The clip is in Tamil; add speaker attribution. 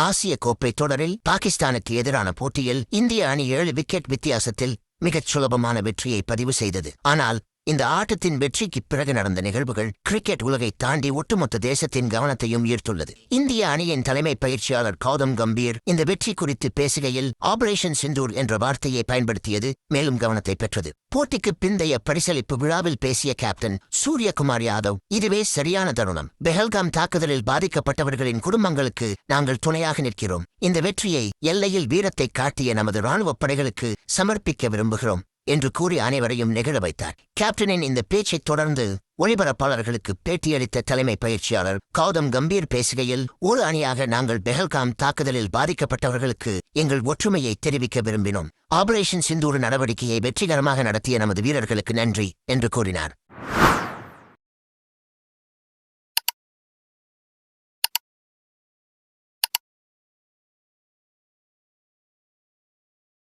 Speaker 1: ஆசிய கோப்பை தொடரில் பாகிஸ்தானுக்கு எதிரான போட்டியில் இந்திய அணி ஏழு விக்கெட் வித்தியாசத்தில் மிகச் சுலபமான வெற்றியை பதிவு செய்தது. ஆனால் இந்த ஆட்டத்தின் வெற்றிக்கு பிறகு நடந்த நிகழ்வுகள் கிரிக்கெட் உலகை தாண்டி ஒட்டுமொத்த தேசத்தின் கவனத்தையும் ஈர்த்துள்ளது. இந்திய அணியின் தலைமை பயிற்சியாளர் கௌதம் கம்பீர் இந்த வெற்றி குறித்து பேசுகையில் ஆபரேஷன் சிந்தூர் என்ற வார்த்தையை பயன்படுத்தியது மேலும் கவனத்தை பெற்றது. போட்டிக்கு பிந்தைய பரிசளிப்பு விழாவில் பேசிய கேப்டன் சூரியகுமார் யாதவ் இதுவே சரியான தருணம். பெஹல்காம் தாக்குதலில் பாதிக்கப்பட்டவர்களின் குடும்பங்களுக்கு நாங்கள் துணையாக நிற்கிறோம். இந்த வெற்றியை எல்லையில் வீரத்தை காட்டிய நமது ராணுவப் படைகளுக்கு சமர்ப்பிக்க விரும்புகிறோம். என்று கூறி அனைவரையும் நெகிழ வைத்தார். கேப்டனின் இந்த பேச்சைத் தொடர்ந்து ஒளிபரப்பாளர்களுக்கு பேட்டியளித்த தலைமை பயிற்சியாளர் கௌதம் கம்பீர் பேசுகையில் ஒரு அணியாக நாங்கள் பெஹல்காம் தாக்குதலில் பாதிக்கப்பட்டவர்களுக்கு எங்கள் ஒற்றுமையை தெரிவிக்க விரும்பினோம். ஆபரேஷன் சிந்தூர் நடவடிக்கையை வெற்றிகரமாக நடத்திய நமது வீரர்களுக்கு நன்றி என்று கூறினார்.